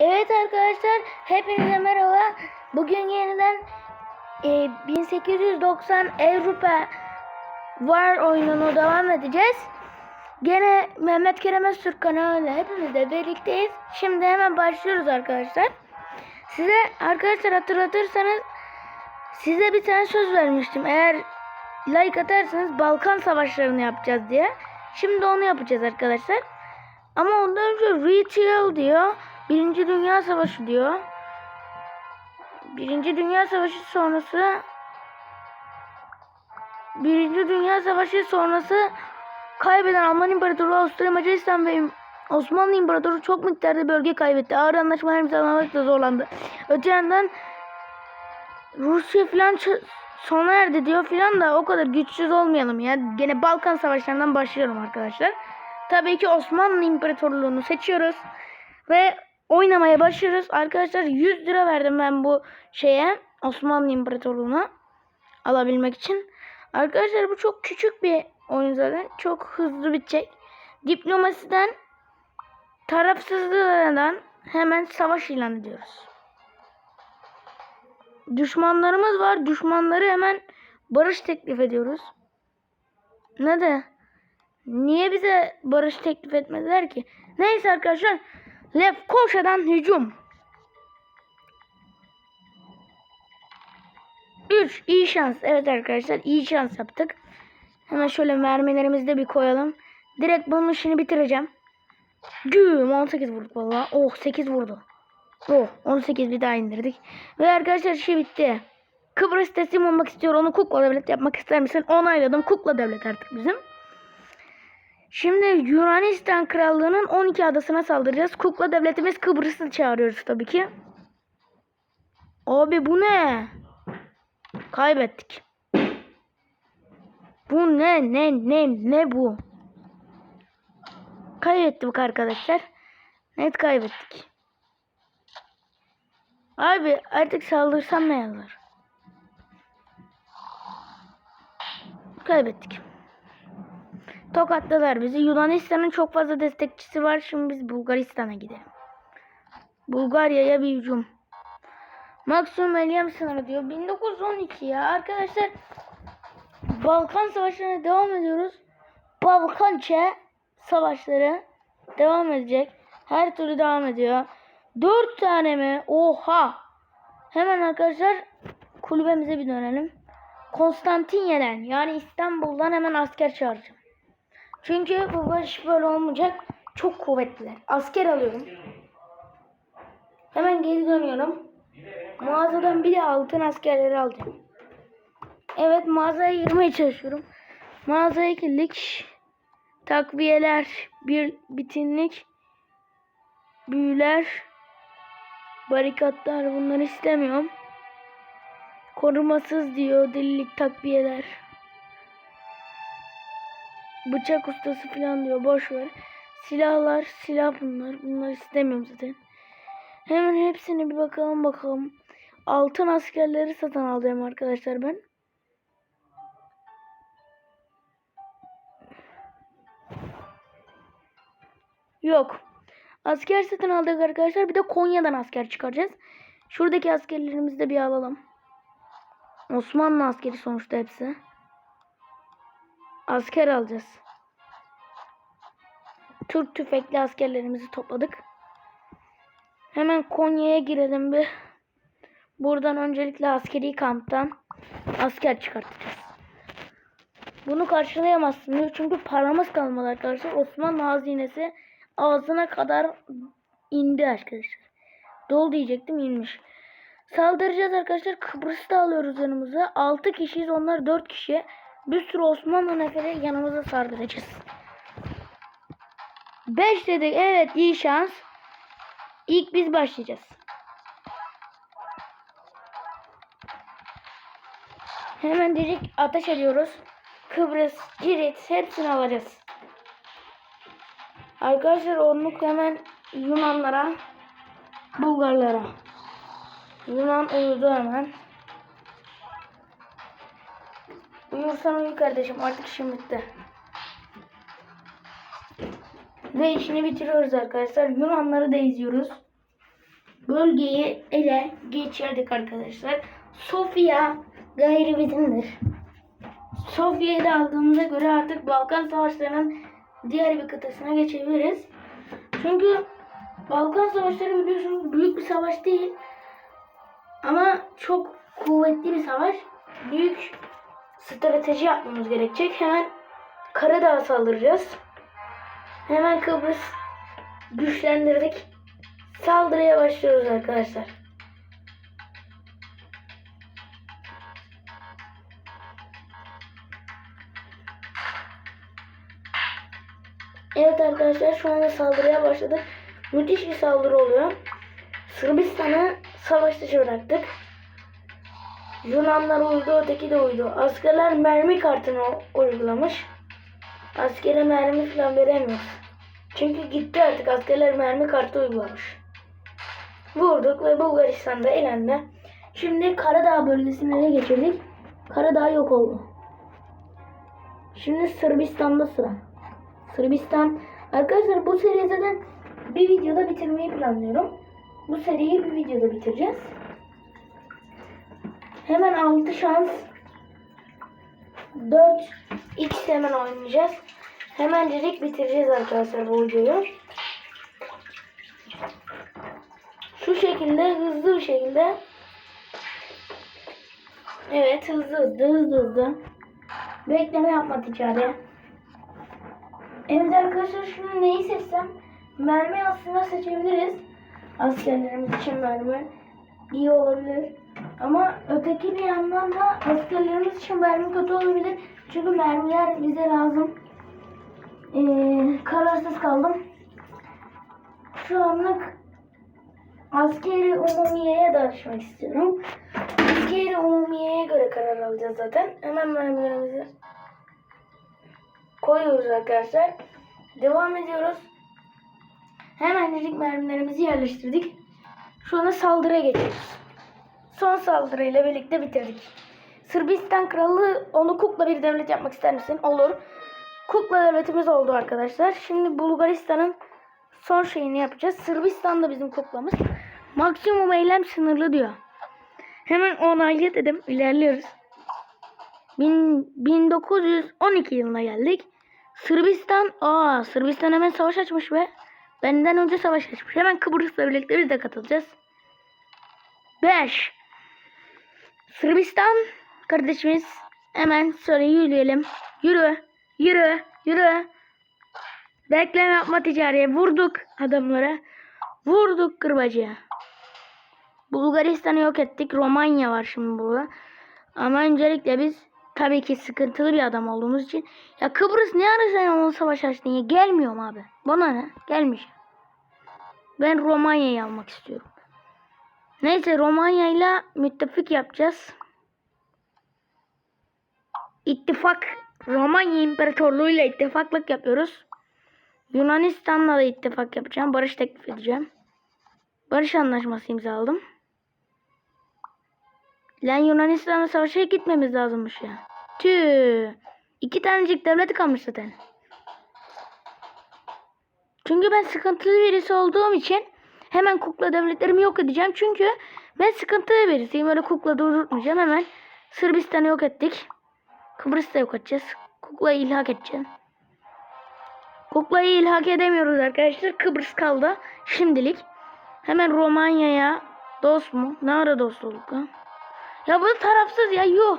Evet arkadaşlar hepinize merhaba. Bugün yeniden e, 1890 Avrupa War oyununu devam edeceğiz. Gene Mehmet Kerem Öztürk kanalıyla hepimiz de birlikteyiz. Şimdi hemen başlıyoruz arkadaşlar. Size arkadaşlar hatırlatırsanız size bir tane söz vermiştim. Eğer like atarsanız Balkan Savaşlarını yapacağız diye. Şimdi onu yapacağız arkadaşlar. Ama ondan önce retail diyor. Birinci Dünya Savaşı diyor. Birinci Dünya Savaşı sonrası Birinci Dünya Savaşı sonrası kaybeden Alman İmparatoru Avusturya Macaristan ve Osmanlı İmparatoru çok miktarda bölge kaybetti. Ağır anlaşmalar imzalamakta zorlandı. Öte yandan Rusya falan ç- sona erdi diyor filan da o kadar güçsüz olmayalım ya. Gene Balkan Savaşlarından başlıyorum arkadaşlar. Tabii ki Osmanlı İmparatorluğunu seçiyoruz. Ve oynamaya başlıyoruz. Arkadaşlar 100 lira verdim ben bu şeye. Osmanlı İmparatorluğu'na alabilmek için. Arkadaşlar bu çok küçük bir oyun zaten. Çok hızlı bitecek. Diplomasiden tarafsızlığından hemen savaş ilan ediyoruz. Düşmanlarımız var. Düşmanları hemen barış teklif ediyoruz. Ne de? Niye bize barış teklif etmediler ki? Neyse arkadaşlar. Lefkoşa'dan hücum. 3. iyi şans. Evet arkadaşlar iyi şans yaptık. Hemen şöyle mermilerimizi de bir koyalım. Direkt bunun işini bitireceğim. Güm 18 vurduk valla. Oh 8 vurdu. Oh 18 bir daha indirdik. Ve arkadaşlar şey bitti. Kıbrıs teslim olmak istiyor. Onu kukla devlet yapmak ister misin? Onayladım. Kukla devlet artık bizim. Şimdi Yunanistan Krallığı'nın 12 adasına saldıracağız. Kukla devletimiz Kıbrıs'ı çağırıyoruz tabii ki. Abi bu ne? Kaybettik. Bu ne ne ne ne bu? Kaybettik arkadaşlar. Net kaybettik. Abi artık saldırsam ne yazar? Kaybettik. Tokatladılar bizi. Yunanistan'ın çok fazla destekçisi var. Şimdi biz Bulgaristan'a gidelim. Bulgarya'ya bir hücum. Maksimum eylem sınırı diyor. 1912 ya. Arkadaşlar Balkan Savaşları'na devam ediyoruz. Balkançe savaşları devam edecek. Her türlü devam ediyor. 4 tane mi? Oha. Hemen arkadaşlar kulübemize bir dönelim. Konstantinye'den yani İstanbul'dan hemen asker çağıracağım. Çünkü bu barış böyle olmayacak. Çok kuvvetliler. Asker alıyorum. Hemen geri dönüyorum. Mağazadan bir de altın askerleri alacağım. Evet mağazaya girmeye çalışıyorum. Mağazaya girdik. Takviyeler, bir bitinlik, büyüler, barikatlar bunları istemiyorum. Korumasız diyor delilik takviyeler. Bıçak ustası falan diyor boş ver. Silahlar, silah bunlar. Bunları istemiyorum zaten. Hemen hepsini bir bakalım bakalım. Altın askerleri satın alacağım arkadaşlar ben. Yok. Asker satın aldık arkadaşlar. Bir de Konya'dan asker çıkaracağız. Şuradaki askerlerimizi de bir alalım. Osmanlı askeri sonuçta hepsi. Asker alacağız. Türk tüfekli askerlerimizi topladık. Hemen Konya'ya girelim bir. Buradan öncelikle askeri kamptan asker çıkartacağız. Bunu karşılayamazsın diyor. Çünkü paramız kalmadı arkadaşlar. Osmanlı hazinesi ağzına kadar indi arkadaşlar. Dol diyecektim inmiş. Saldıracağız arkadaşlar. Kıbrıs'ta alıyoruz yanımıza. 6 kişiyiz. Onlar 4 kişi. Bir sürü Osmanlı neferi yanımıza sardıracağız. 5 dedik. Evet iyi şans. İlk biz başlayacağız. Hemen direkt ateş ediyoruz. Kıbrıs, Girit hepsini alacağız. Arkadaşlar onluk hemen Yunanlara, Bulgarlara. Yunan uyudu hemen. Uyursan uyu kardeşim artık işim bitti. Ve işini bitiriyoruz arkadaşlar. Yunanları da izliyoruz. bölgeyi ele geçirdik arkadaşlar. Sofya gayri bizimdir. Sofya'yı da aldığımıza göre artık Balkan Savaşları'nın diğer bir kıtasına geçebiliriz. Çünkü Balkan Savaşları biliyorsunuz büyük bir savaş değil. Ama çok kuvvetli bir savaş. Büyük strateji yapmamız gerekecek. Hemen Karadağ'a saldıracağız. Hemen Kıbrıs güçlendirdik. Saldırıya başlıyoruz arkadaşlar. Evet arkadaşlar şu anda saldırıya başladık. Müthiş bir saldırı oluyor. Sırbistan'ı savaş dışı bıraktık. Yunanlar uydu, öteki de uydu. Askerler mermi kartını uygulamış. Askere mermi falan veremiyoruz. Çünkü gitti artık askerler mermi kartı uygulamış. Vurduk ve Bulgaristan'da elendi. Şimdi Karadağ bölgesini ele geçirdik. Karadağ yok oldu. Şimdi Sırbistan'da sıra. Sırbistan. Arkadaşlar bu seriyi zaten bir videoda bitirmeyi planlıyorum. Bu seriyi bir videoda bitireceğiz. Hemen 6 şans. 4 x hemen oynayacağız. Hemencecik bitireceğiz arkadaşlar bu videoyu. Şu şekilde hızlı bir şekilde. Evet hızlı hızlı hızlı hızlı. Bekleme yapma ticari. Evet arkadaşlar şimdi neyi seçsem? Mermi aslında seçebiliriz. Askerlerimiz için mermi iyi olabilir ama öteki bir yandan da askerlerimiz için mermi kötü olabilir. Çünkü mermiler bize lazım. Ee, kararsız kaldım. Şu anlık askeri umumiyeye danışmak istiyorum. Askeri umumiyeye göre karar alacağız zaten. Hemen mermilerimizi koyuyoruz arkadaşlar. Devam ediyoruz. Hemencik mermilerimizi yerleştirdik. Şu anda saldırıya geçiyoruz. Son saldırıyla birlikte bitirdik. Sırbistan kralı onu kukla bir devlet yapmak ister misin? Olur. Kukla devletimiz oldu arkadaşlar. Şimdi Bulgaristan'ın son şeyini yapacağız. Sırbistan da bizim kuklamız. Maksimum eylem sınırlı diyor. Hemen onaylı dedim. İlerliyoruz. Bin- 1912 yılına geldik. Sırbistan, aa Sırbistan hemen savaş açmış ve benden önce savaş açmış. Hemen Kıbrıs'la birlikte biz de katılacağız. 5 Sırbistan kardeşimiz hemen söyle yürüyelim. Yürü, yürü, yürü. Bekleme yapma ticariye. Vurduk adamlara. Vurduk kırbacıya. Bulgaristan'ı yok ettik. Romanya var şimdi burada. Ama öncelikle biz tabii ki sıkıntılı bir adam olduğumuz için. Ya Kıbrıs ne ara sen onu savaş açtın ya? Gelmiyorum abi. Bana ne? Gelmiş. Ben Romanya'yı almak istiyorum. Neyse Romanya ile müttefik yapacağız. İttifak Romanya İmparatorluğu ile ittifaklık yapıyoruz. Yunanistan'la da ittifak yapacağım. Barış teklif edeceğim. Barış anlaşması imzaladım. Lan Yunanistan'la savaşa gitmemiz lazımmış ya. Tüh. İki tanecik devlet kalmış zaten. Çünkü ben sıkıntılı birisi olduğum için hemen kukla devletlerimi yok edeceğim. Çünkü ben sıkıntılı birisiyim. Öyle kukla durdurmayacağım. Hemen Sırbistan'ı yok ettik. Kıbrıs'ta yok edeceğiz. Kuklayı ilhak edeceğim. Kuklayı ilhak edemiyoruz arkadaşlar. Kıbrıs kaldı. Şimdilik. Hemen Romanya'ya dost mu? Ne ara dost olduk lan? Ya bu tarafsız ya. Yuh.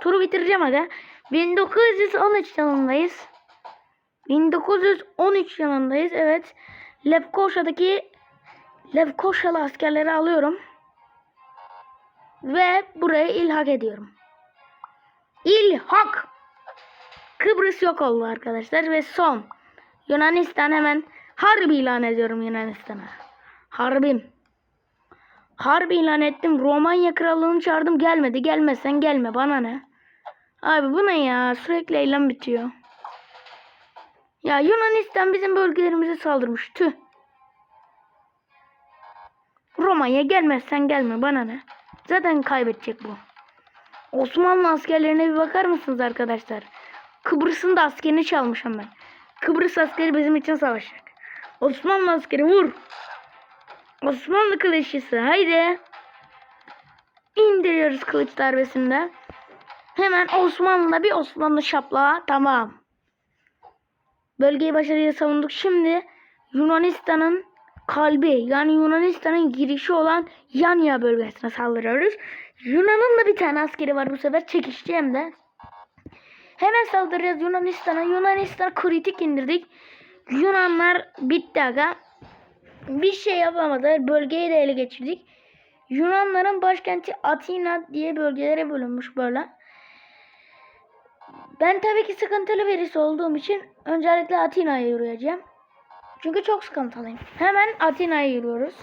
Turu bitireceğim aga. 1913 yılındayız. 1913 yılındayız. Evet. Lefkoşa'daki Lefkoşalı askerleri alıyorum. Ve burayı ilhak ediyorum. İlhak. Kıbrıs yok oldu arkadaşlar ve son. Yunanistan hemen harbi ilan ediyorum Yunanistan'a. Harbim. Harbi ilan ettim. Romanya krallığını çağırdım. Gelmedi. Gelmezsen gelme. Bana ne? Abi bu ne ya? Sürekli eylem bitiyor. Ya Yunanistan bizim bölgelerimize saldırmış. Tüh. Romanya gelmezsen gelme. Bana ne? Zaten kaybedecek bu. Osmanlı askerlerine bir bakar mısınız arkadaşlar? Kıbrıs'ın da askerini çalmışım ben. Kıbrıs askeri bizim için savaşacak. Osmanlı askeri vur. Osmanlı kılıççısı haydi. İndiriyoruz kılıç darbesinde. Hemen Osmanlı'da bir Osmanlı şaplağı tamam. Bölgeyi başarıyla savunduk. Şimdi Yunanistan'ın kalbi yani Yunanistan'ın girişi olan Yanya bölgesine saldırıyoruz. Yunan'ın da bir tane askeri var bu sefer çekişçi hem de. Hemen saldıracağız Yunanistan'a. Yunanistan kritik indirdik. Yunanlar bitti aga. Bir şey yapamadı. Bölgeyi de ele geçirdik. Yunanların başkenti Atina diye bölgelere bölünmüş böyle. Ben tabii ki sıkıntılı birisi olduğum için öncelikle Atina'ya yürüyeceğim. Çünkü çok sıkıntılıyım. Hemen Atina'ya yürüyoruz.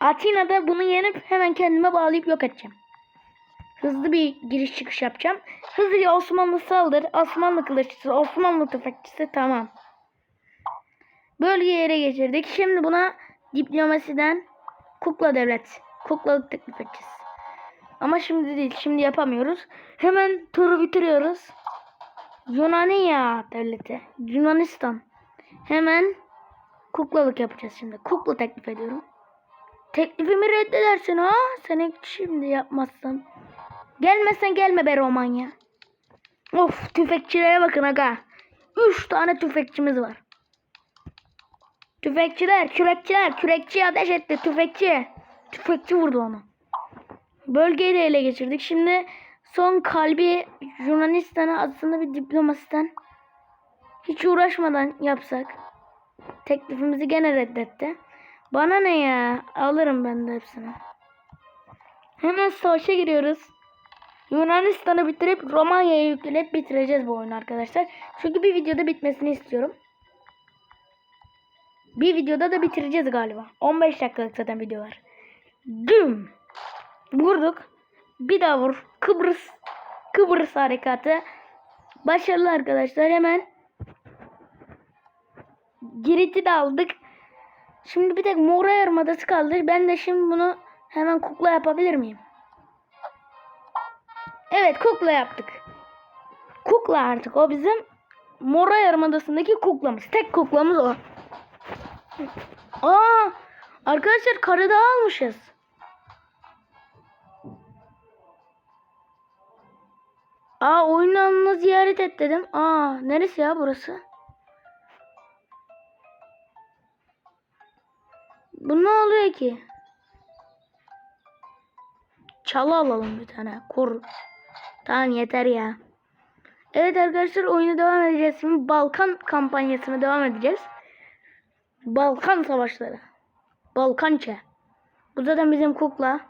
Atina'da bunu yenip hemen kendime bağlayıp yok edeceğim. Hızlı bir giriş çıkış yapacağım. Hızlıca Osmanlı saldır. Osmanlı kılıççısı, Osmanlı tüfekçisi tamam. Bölgeyi ele geçirdik. Şimdi buna diplomasiden kukla devlet. Kuklalık edeceğiz. Ama şimdi değil. Şimdi yapamıyoruz. Hemen turu bitiriyoruz. Yunaniya devleti. Yunanistan. Hemen kuklalık yapacağız şimdi. Kukla teklif ediyorum. Teklifimi reddedersin ha? Seni şimdi yapmazsam. Gelmezsen gelme be Romanya. Of tüfekçilere bakın aga. Üç tane tüfekçimiz var. Tüfekçiler, kürekçiler, kürekçi ateş etti tüfekçi. Tüfekçi vurdu onu. Bölgeyi de ele geçirdik. Şimdi son kalbi Yunanistan'a aslında bir diplomasiden hiç uğraşmadan yapsak. Teklifimizi gene reddetti. Bana ne ya? Alırım ben de hepsini. Hemen savaşa giriyoruz. Yunanistan'ı bitirip Romanya'yı yüklenip bitireceğiz bu oyunu arkadaşlar. Çünkü bir videoda bitmesini istiyorum. Bir videoda da bitireceğiz galiba. 15 dakikalık zaten video var. Düm. Vurduk. Bir daha vur. Kıbrıs. Kıbrıs harekatı. Başarılı arkadaşlar. Hemen Girit'i de aldık. Şimdi bir tek Mora Yarımadası kaldı. Ben de şimdi bunu hemen kukla yapabilir miyim? Evet kukla yaptık. Kukla artık o bizim Mora Yarımadası'ndaki kuklamız. Tek kuklamız o. Aa, arkadaşlar Karadağ almışız. Aa oyun alanına ziyaret et dedim. Aa neresi ya burası? Bu ne oluyor ki? Çalı alalım bir tane. Kur. Tamam yeter ya. Evet arkadaşlar oyuna devam edeceğiz. Şimdi Balkan kampanyasına devam edeceğiz. Balkan savaşları. Balkança. Bu zaten bizim kukla.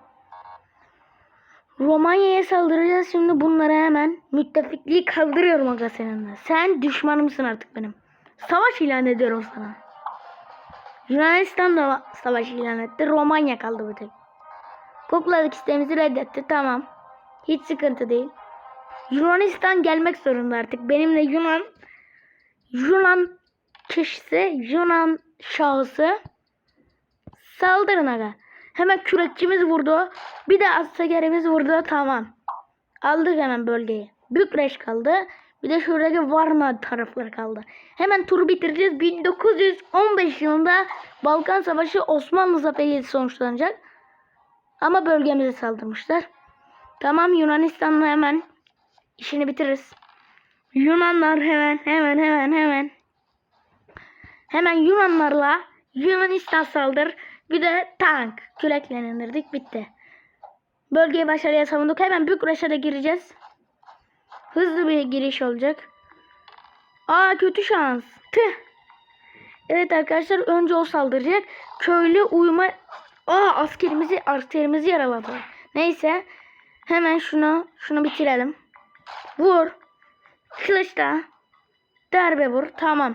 Romanya'ya saldıracağız şimdi bunlara hemen. Müttefikliği kaldırıyorum aga seninle. Sen düşmanımsın artık benim. Savaş ilan ediyorum sana. Yunanistan da savaş ilan etti. Romanya kaldı bir tek. Kuklalık isteğimizi reddetti. Tamam. Hiç sıkıntı değil. Yunanistan gelmek zorunda artık. Benimle Yunan Yunan kişisi, Yunan şahısı saldırın aga. Hemen kürekçimiz vurdu. Bir de askerimiz vurdu. Tamam. Aldık hemen bölgeyi. Bükreş kaldı. Bir de şuradaki Varna tarafları kaldı. Hemen turu bitireceğiz. 1915 yılında Balkan Savaşı Osmanlı zaferiyle sonuçlanacak. Ama bölgemize saldırmışlar. Tamam Yunanistan'la hemen işini bitiririz. Yunanlar hemen hemen hemen hemen. Hemen Yunanlarla Yunanistan saldır. Bir de tank. Kürekle indirdik. Bitti. Bölgeyi başarıya savunduk. Hemen Bükreş'e de gireceğiz. Hızlı bir giriş olacak. Aa kötü şans. Tüh. Evet arkadaşlar önce o saldıracak. Köylü uyuma... Aa askerimizi askerimizi yaraladı. Neyse. Hemen şunu şunu bitirelim. Vur. Kılıçla. Darbe vur. Tamam.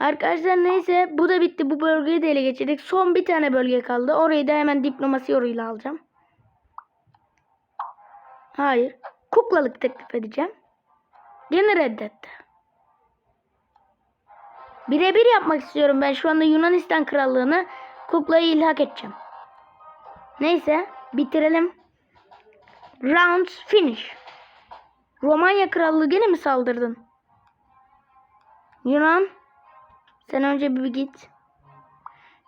Arkadaşlar neyse bu da bitti. Bu bölgeyi de ele geçirdik. Son bir tane bölge kaldı. Orayı da hemen diplomasi yoluyla alacağım. Hayır. Kuklalık teklif edeceğim. Gene reddetti. Birebir yapmak istiyorum ben şu anda Yunanistan krallığını kuklayı ilhak edeceğim. Neyse bitirelim. Round finish. Romanya krallığı gene mi saldırdın? Yunan sen önce bir git.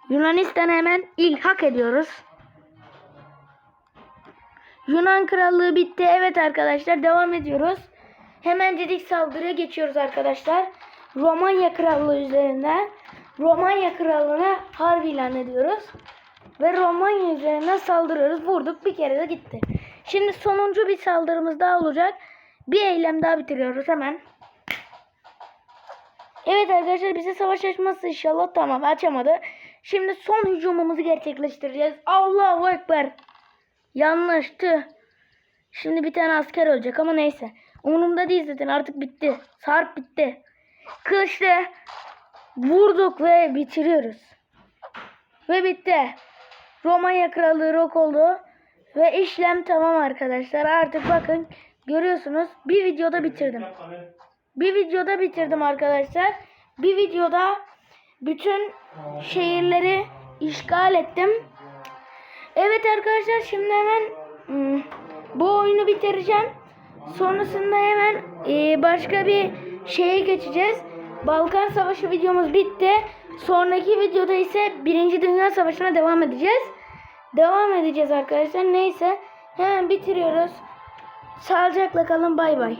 Yunanistan'a hemen ilhak ediyoruz. Yunan krallığı bitti. Evet arkadaşlar devam ediyoruz. Hemencecik saldırıya geçiyoruz arkadaşlar. Romanya krallığı üzerinden Romanya krallığına harbi ilan ediyoruz. Ve Romanya üzerinden saldırıyoruz. Vurduk bir kere de gitti. Şimdi sonuncu bir saldırımız daha olacak. Bir eylem daha bitiriyoruz hemen. Evet arkadaşlar bize savaş açmazsa inşallah tamam açamadı. Şimdi son hücumumuzu gerçekleştireceğiz. Allahu Ekber. Yanlış tüh. Şimdi bir tane asker ölecek ama neyse. Umurumda değil zaten artık bitti. Sarp bitti. Kılıçla vurduk ve bitiriyoruz. Ve bitti. Romanya krallığı yok oldu. Ve işlem tamam arkadaşlar. Artık bakın görüyorsunuz bir videoda bitirdim. Bir videoda bitirdim arkadaşlar. Bir videoda bütün şehirleri işgal ettim. Evet arkadaşlar şimdi hemen hmm, bu oyunu bitireceğim. Sonrasında hemen e, başka bir şeye geçeceğiz. Balkan Savaşı videomuz bitti. Sonraki videoda ise Birinci Dünya Savaşı'na devam edeceğiz. Devam edeceğiz arkadaşlar. Neyse hemen bitiriyoruz. Sağlıcakla kalın bay bay.